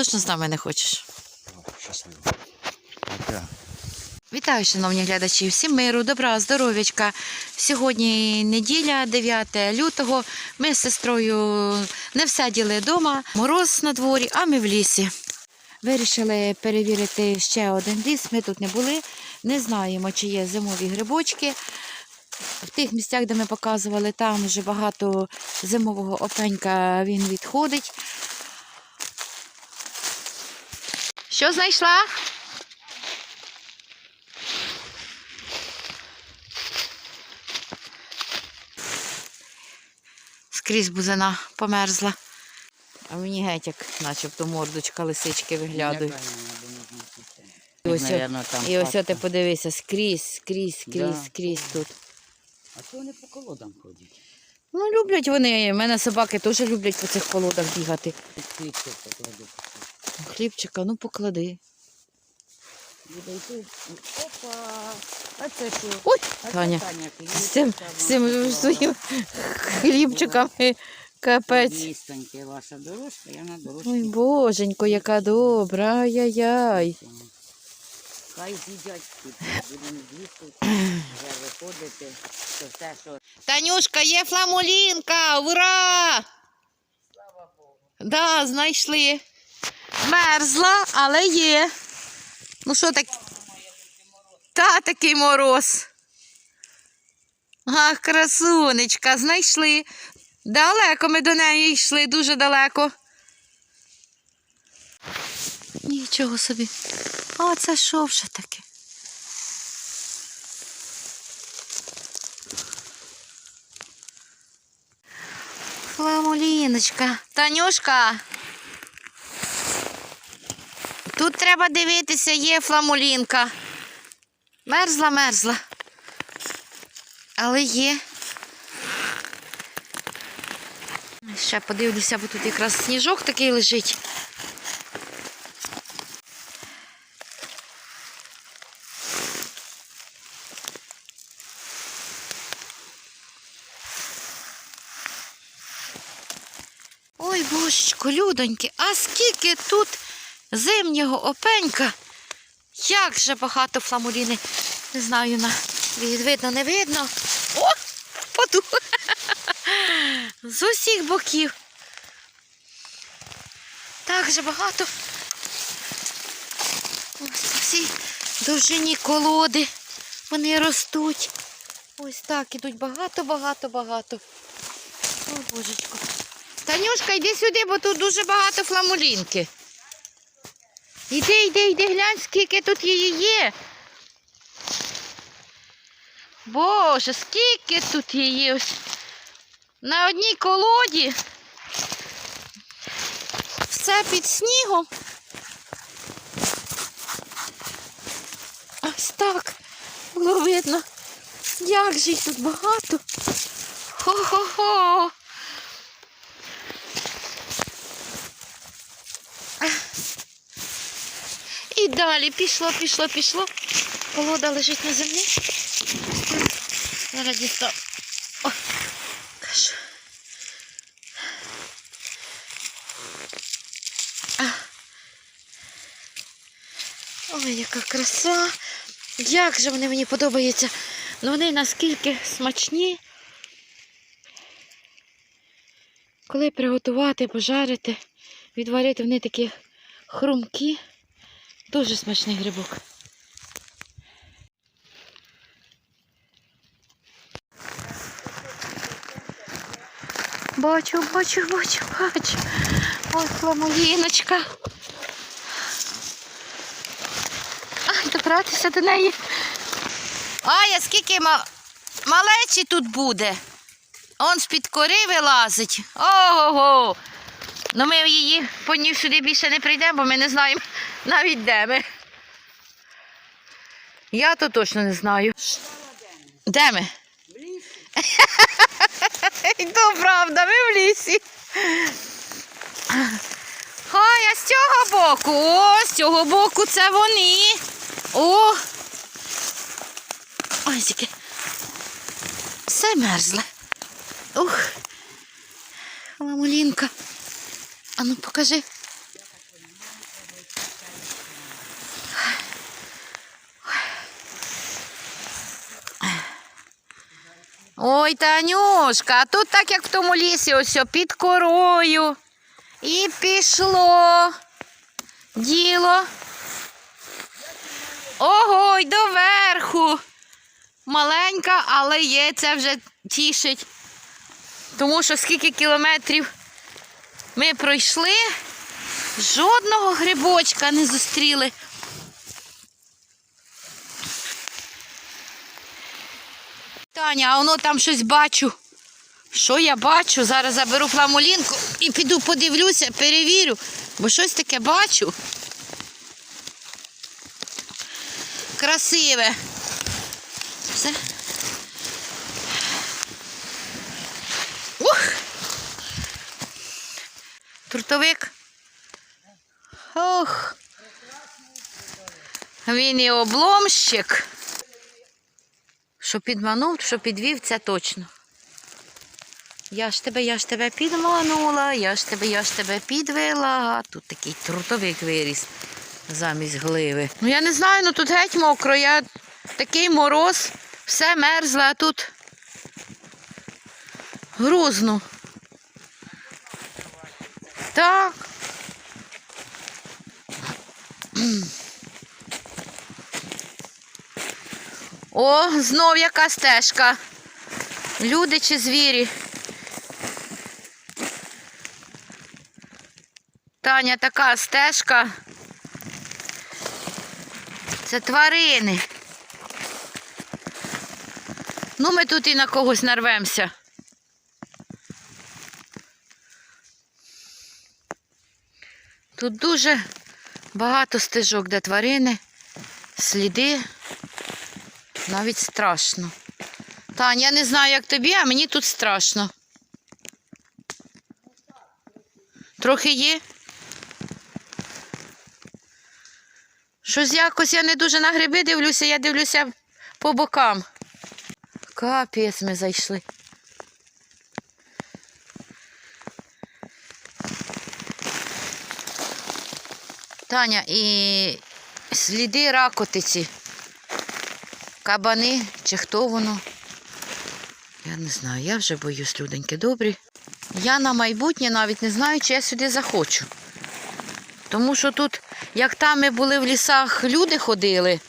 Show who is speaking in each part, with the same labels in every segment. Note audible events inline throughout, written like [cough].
Speaker 1: точно з нами не хочеш?
Speaker 2: Щасливо.
Speaker 1: Вітаю, шановні глядачі! Всім миру, добра, здоров'ячка. Сьогодні неділя, 9 лютого. Ми з сестрою не все діли вдома. Мороз на дворі, а ми в лісі. Вирішили перевірити ще один ліс. Ми тут не були. Не знаємо, чи є зимові грибочки. В тих місцях, де ми показували, там вже багато зимового опенька він відходить. Що знайшла? Скрізь бузина померзла. А мені геть як начебто мордочка лисички виглядає. І ось, і ось ти подивися, скрізь, скрізь, скрізь,
Speaker 2: Да.
Speaker 1: скрізь тут.
Speaker 2: А то вони по колодам ходять.
Speaker 1: Ну, люблять вони. У мене собаки теж люблять по цих колодах бігати.
Speaker 2: Під клітку покладу.
Speaker 1: Хлібчика, ну поклади.
Speaker 2: Буде йти. Опа! А це що?
Speaker 1: Ой,
Speaker 2: А це
Speaker 1: Таня.
Speaker 2: клює,
Speaker 1: З цим,
Speaker 2: там
Speaker 1: з цим своїм хлібчиками капець.
Speaker 2: Містоньке ваша дорожка, я на дорожці.
Speaker 1: Ой, боженько, яка добра, ай-яй-яй.
Speaker 2: Хай з'їдять тут, будемо їсти, [clears throat] вже виходити, то все, що
Speaker 1: Танюшка, є фламулінка! Ура! Слава Богу. Да, знайшли. Мерзла, але є. Ну що так? Та такий мороз. Ах, красунечка, знайшли. Далеко ми до неї йшли, дуже далеко. Нічого собі. А це що вже таке? Фламуліночка. Танюшка. Тут треба дивитися, є фламулінка. Мерзла, мерзла. Але є. Ще подивлюся, бо тут якраз сніжок такий лежить. Ой, божечко, людоньки, а скільки тут зимнього опенька? Як же багато фламуліни. Не знаю, на видно, не видно. О, поду. З усіх боків. Так же багато. Ось по всій довжині колоди. Вони ростуть. Ось так ідуть багато, багато, багато. Ой, божечко. Танюшка, йди сюди, бо тут дуже багато фламулінки. Йди, йди, йди, глянь, скільки тут її є. Боже, скільки тут її ось. На одній колоді. Все під снігом. Ось так було видно. Як же їх тут багато. Хо-хо-хо. І далі пішло, пішло, пішло. Колода лежить на землі. Зараз дістав. Ой, яка краса. Як же вони мені подобаються. Ну вони наскільки смачні. Коли приготувати, пожарити, відварити, вони такі хрумкі. Дуже смачний грибок. Бачу, бачу, бачу, бачу. Ой, фламуліночка. Ай, добратися до неї. Ай, а скільки ма... малечі тут буде? Он з-під кори вилазить. Ого-го. Ну ми її по ній сюди більше не прийдемо, бо ми не знаємо навіть де ми. Я то точно не знаю. Де ми? В лісі. То правда, ми в лісі. Ой, а з цього боку, о, з цього боку це вони. О! Ой, тільки. Все мерзле. Ух. Мамулінка. А ну покажи. Ой, Танюшка, а тут так як в тому лісі, ось під корою. І пішло діло. Ого, й доверху. Маленька, але є, це вже тішить. Тому що скільки кілометрів ми пройшли, жодного грибочка не зустріли. Таня, а воно там щось бачу. Що я бачу? Зараз заберу фламулінку і піду подивлюся, перевірю, бо щось таке бачу. Красиве. Все. Ух! Трутовик. Ох. Він і обломщик. Що підманув, що підвів, це точно. Я ж тебе, я ж тебе підманула, я ж тебе, я ж тебе підвела. Тут такий трутовик виріс замість гливи. Ну я не знаю, ну тут геть мокро, я такий мороз, все мерзло, а тут грузно. Так. О, знов яка стежка. Люди чи звірі? Таня, така стежка. Це тварини. Ну, ми тут і на когось нарвемося. Тут дуже багато стежок, де тварини, сліди. Навіть страшно. Тань, я не знаю, як тобі, а мені тут страшно. Трохи є. Щось якось я не дуже на гриби дивлюся, я дивлюся по бокам. Капець ми зайшли. Таня, і сліди ракотиці. Кабани чи хто воно? Я не знаю, я вже боюсь, люденьки, добрі. Я на майбутнє навіть не знаю, чи я сюди захочу. Тому що тут, як там ми були в лісах, люди ходили,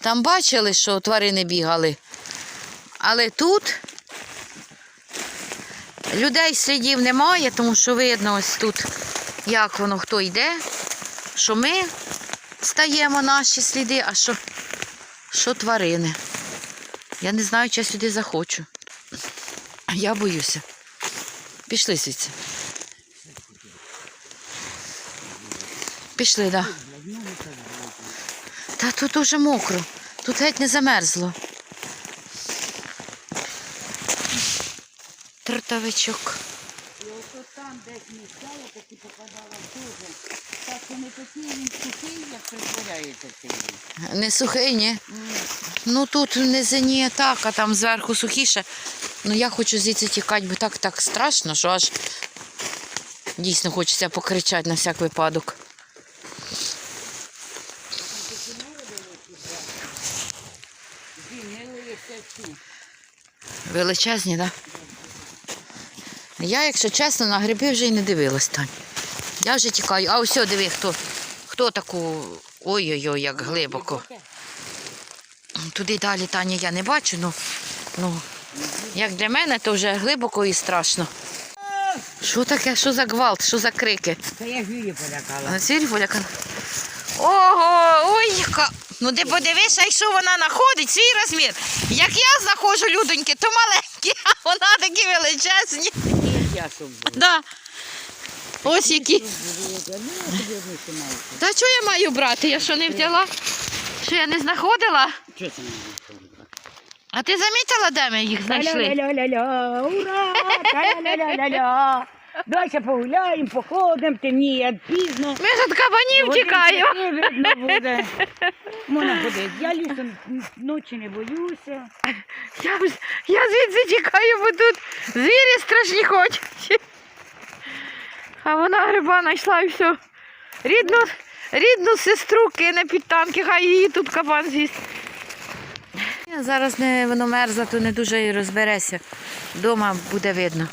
Speaker 1: там бачили, що тварини бігали. Але тут людей слідів немає, тому що видно ось тут, як воно хто йде, що ми стаємо наші сліди, а що, що тварини. Я не знаю, чи я сюди захочу. Я боюся. Пішли звідси. Пішли, так. Да. Та тут уже мокро. Тут геть не замерзло. Тротовичок.
Speaker 2: Там десь місця, я таки попадала дуже. Так що не такий він сухий, як притворяється цей.
Speaker 1: Не сухий, ні? Ну тут в низині так, а там зверху сухіше. Ну я хочу звідси тікати, бо так так страшно, що аж дійсно хочеться покричати на всяк випадок. Величезні, так? Да? Я, якщо чесно, на гриби вже й не дивилась, Тань. Я вже тікаю. А ось диви, хто, хто таку. Ой-ой-ой, як глибоко. Туди далі Таня я не бачу, ну, ну як для мене, то вже глибоко і страшно. Що таке? Що за гвалт? Що за крики?
Speaker 2: Та я звірі полякала.
Speaker 1: На ціль поляка. Ого, ой, яка. Ну ти подивися, якщо вона знаходить свій розмір. Як я знаходжу людоньки, то маленькі, а вона такі величезні. Да. Ось які.
Speaker 2: Ну.
Speaker 1: Та що я маю брати? Я що не взяла? Що я не знаходила?
Speaker 2: Це?
Speaker 1: А ти замітила, де ми їх знайшли?
Speaker 2: Ля-ля-ля-ля-ля, ура! Та-ля-ля-ля-ля-ля. Давайте погуляємо, походимо, темніє пізно.
Speaker 1: Ми ж від кабанів тікаємо.
Speaker 2: п'яти видно буде. Можна ходити. Я лісом ночі не боюся.
Speaker 1: Я, я звідси тікаю, бо тут звірі страшні ходять. А вона гриба знайшла і все. Рідну, рідну сестру кине під танки, хай її тут кабан з'їсть. Зараз не воно мерзла, то не дуже і розбереся. Дома буде видно.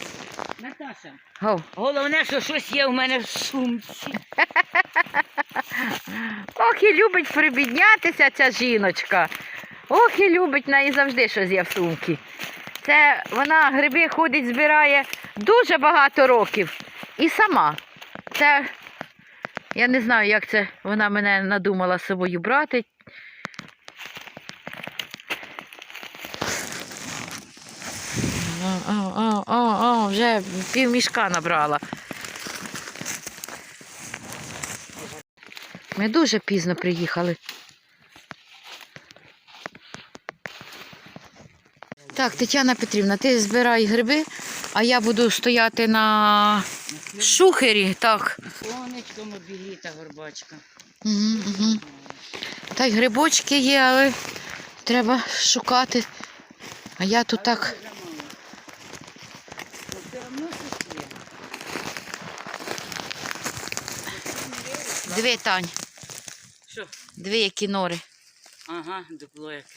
Speaker 2: Наташа,
Speaker 1: Гов.
Speaker 2: головне, що щось є у мене в сумці. [laughs]
Speaker 1: Ох, і любить прибіднятися ця жіночка. Ох, і любить в неї завжди щось є в сумці. Це вона гриби ходить, збирає дуже багато років. І сама. Це я не знаю, як це вона мене надумала з собою брати. О, о, о, о, о, вже пів мішка набрала. Ми дуже пізно приїхали. Так, Тетяна Петрівна, ти збирай гриби, а я буду стояти на шухері. Так.
Speaker 2: Сонечко, мобілі та горбачка.
Speaker 1: Угу, угу. Та й грибочки є, але треба шукати. А я тут так.
Speaker 2: Ну, все одно щось є.
Speaker 1: Диви, Тань,
Speaker 2: Що?
Speaker 1: диви, які нори.
Speaker 2: Ага, дупло яке.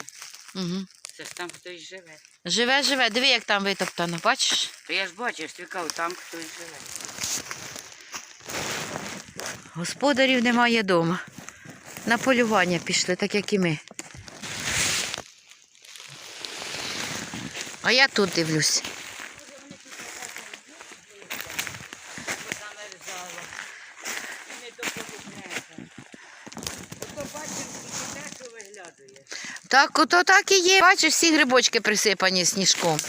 Speaker 1: Угу.
Speaker 2: Це ж там хтось живе.
Speaker 1: Живе, живе, диви, як там витоптано, бачиш?
Speaker 2: То я ж бачу, я ж тікав, там хтось живе.
Speaker 1: Господарів немає вдома. На полювання пішли, так як і ми. А я тут дивлюсь.
Speaker 2: Замерзало. І не допомогнеться. Ото бачив, тільки те, що виглядає.
Speaker 1: Так, ото так і є. Бачиш, всі грибочки присипані сніжком.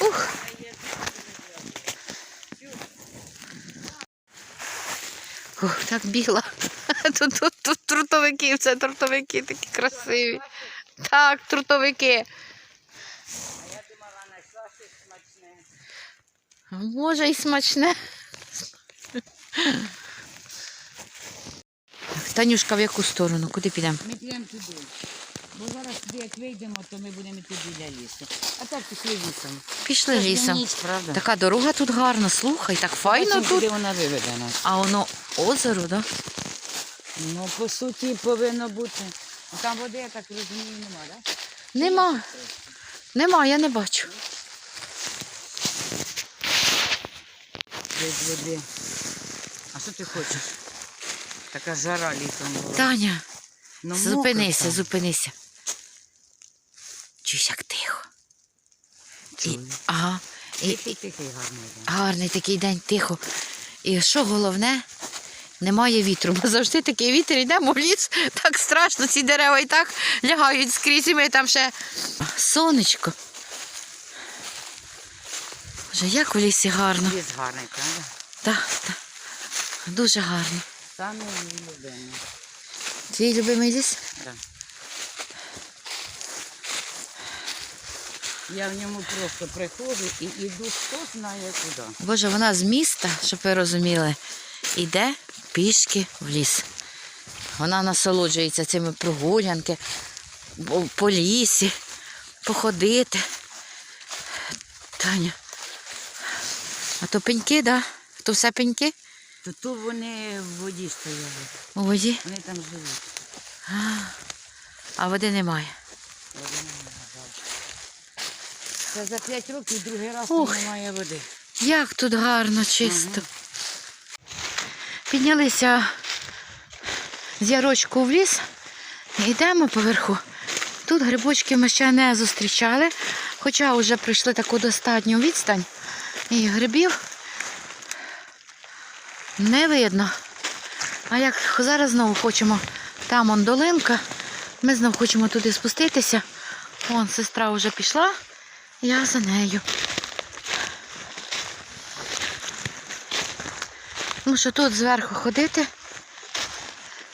Speaker 1: Ух. Ух, так біла. [laughs] Тут, тут, тут трутовики, це трутовики такі красиві. Так, трутовики.
Speaker 2: А я думала, знайшла щось смачне.
Speaker 1: Може і смачне. Танюшка, в яку сторону? Куди підемо?
Speaker 2: Ми підемо туди. Бо зараз як вийдемо, то ми будемо йти біля лісу. А так пішли лісом.
Speaker 1: Пішли
Speaker 2: Це ж не
Speaker 1: лісом.
Speaker 2: ніч, правда?
Speaker 1: Така дорога тут гарна, слухай, так файно
Speaker 2: Бачимо,
Speaker 1: тут.
Speaker 2: куди вона виведе нас.
Speaker 1: А воно озеро, да?
Speaker 2: Ну, по суті, повинно бути. Ну, Там води, я так розумію, нема, так?
Speaker 1: Нема. Нема, я не бачу.
Speaker 2: Без води. А що ти хочеш? Така жара літом була.
Speaker 1: Таня,
Speaker 2: Ну,
Speaker 1: зупинися,
Speaker 2: мокро
Speaker 1: зупинися. Чуєш, як тихо. І,
Speaker 2: Чую.
Speaker 1: ага. І,
Speaker 2: Тихий, тихий гарний день.
Speaker 1: гарний такий день, тихо. І що головне, немає вітру, бо завжди такий вітер, йдемо в ліс, так страшно, ці дерева і так лягають скрізь, і ми там ще сонечко. Боже, як у лісі гарно.
Speaker 2: Ліс гарний, правда?
Speaker 1: Так, так. Дуже гарно.
Speaker 2: Саме мій любимий.
Speaker 1: Твій любимий ліс?
Speaker 2: Да. Я в ньому просто приходжу і йду хто знає куди.
Speaker 1: Боже, вона з міста, щоб ви розуміли, іде пішки в ліс. Вона насолоджується цими прогулянки по- лісі, походити. Таня. А то пеньки, да? То все пеньки
Speaker 2: То тут вони в воді стояли.
Speaker 1: у воді,
Speaker 2: Вони там живуть.
Speaker 1: а води немає.
Speaker 2: Води немає, жалко. Це за 5 років другий раз тут немає води.
Speaker 1: Як тут гарно, чисто. Піднялися з ярочку в ліс йдемо поверху. Тут грибочки ми ще не зустрічали, хоча вже пройшли таку достатню відстань. І грибів не видно. А як зараз знову хочемо, там он долинка, ми знову хочемо туди спуститися. Вон сестра вже пішла, я за нею. Ну що тут зверху ходити?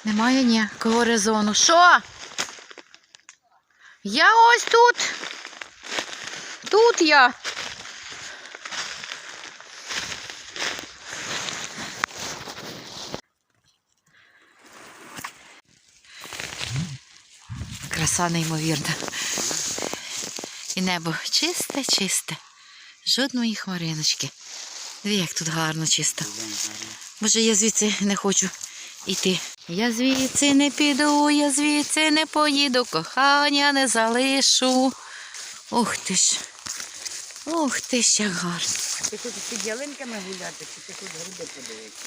Speaker 1: Немає ніякого резону. Що? Я ось тут. Тут я. Краса неймовірна. І небо чисте, чисте. Жодної хмариночки. Диви, як тут гарно чисто. Може, я звідси не хочу іти. Я звідси не піду, я звідси не поїду, кохання не залишу. Ух ти ж. Ух ти ж, як гарно.
Speaker 2: Ти хочеш під ялинками гуляти, чи ти хочеш гриби подивитися?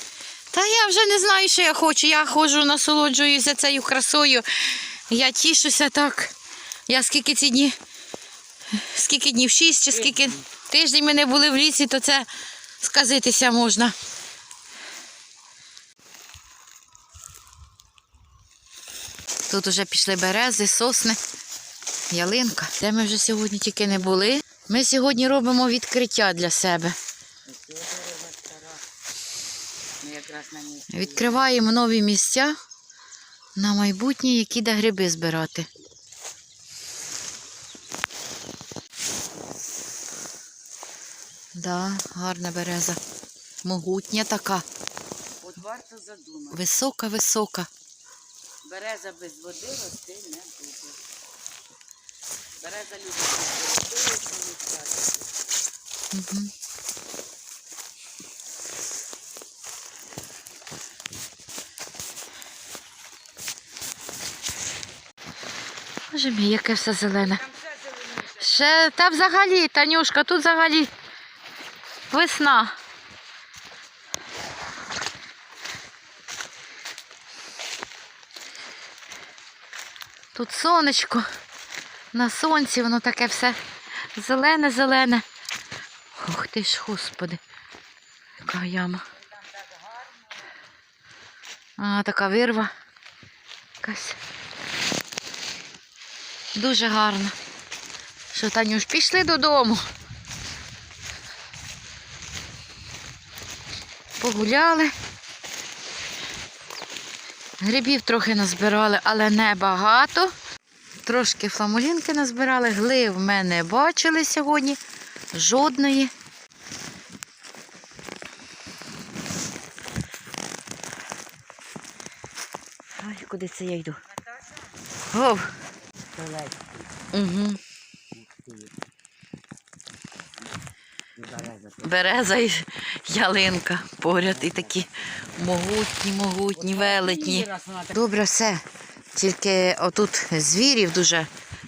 Speaker 1: Та я вже не знаю, що я хочу. Я ходжу, насолоджуюся цією красою. Я тішуся так. Я скільки ці дні, скільки днів, шість чи скільки тиждень ми не були в лісі, то це сказитися можна. Тут уже пішли берези, сосни, ялинка. Де ми вже сьогодні тільки не були. Ми сьогодні робимо відкриття для себе. Відкриваємо нові місця на майбутнє, які де гриби збирати. Да, гарна береза. Могутня така.
Speaker 2: От варто задумати.
Speaker 1: Висока, висока.
Speaker 2: Береза без води рости не буде. Береза любить води
Speaker 1: Угу. Боже мій, яке все зелене. Ще та взагалі, Танюшка, тут взагалі весна. Тут сонечко. На сонці воно таке все зелене-зелене. Ух ти ж, господи. Яка яма. А, така вирва. Якась. Дуже гарно. Що, Танюш, пішли додому. Погуляли. Грибів трохи назбирали, але не багато. Трошки фламулінки назбирали. Глив ми не бачили сьогодні. Жодної. Ай, куди це я йду? Гов. Угу.
Speaker 2: Береза.
Speaker 1: І ялинка поряд і такі могутні, могутні, велетні. Добре, все. Тільки отут звірів дуже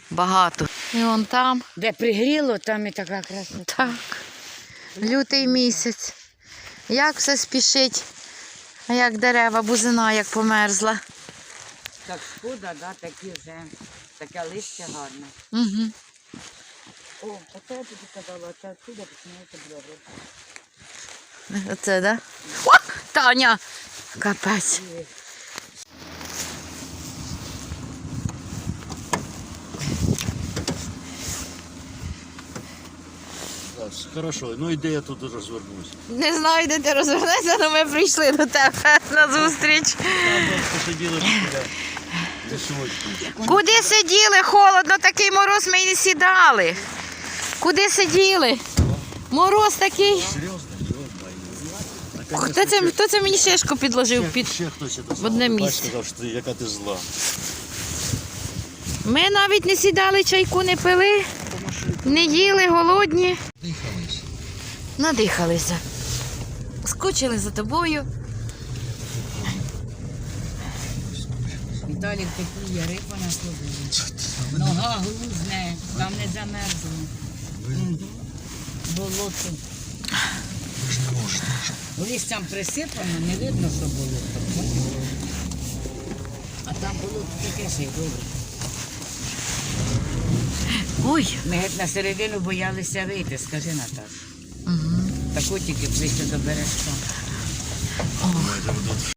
Speaker 1: багато. І он там,
Speaker 2: Де пригріло, там і така красота.
Speaker 1: так, лютий місяць. Як все спішить, а як дерева, бузина як померзла.
Speaker 2: Так шкода, да, такі вже, таке листя гарне.
Speaker 1: Угу.
Speaker 2: О, оце я тобі казала, оце отсюди починається брови.
Speaker 1: Оце, да? О, Таня! Капець.
Speaker 3: Так, Хорошо, ну і де я тут розвернусь?
Speaker 1: Не знаю, де ти розвернешся, але ми прийшли до тебе на зустріч.
Speaker 3: Посиділи біля.
Speaker 1: Куди сиділи? Холодно, такий мороз ми не сідали. Куди сиділи? Мороз такий. Хто це, хто це мені шишку підложив під. В одне місце.
Speaker 3: сказав, що ти, яка ти зла.
Speaker 1: Ми навіть не сідали, чайку не пили, не їли, голодні. Надихалися. Скучили за тобою.
Speaker 2: Віталік такий ярик вона служила. Нога грузне, там не замерзло. Болото. Листям присипано, не видно, що болото. А там болото таке ще й добре.
Speaker 1: Ой.
Speaker 2: Ми геть на середину боялися вийти, скажи Наташа.
Speaker 1: Угу.
Speaker 2: Таку тільки ближче до бережка.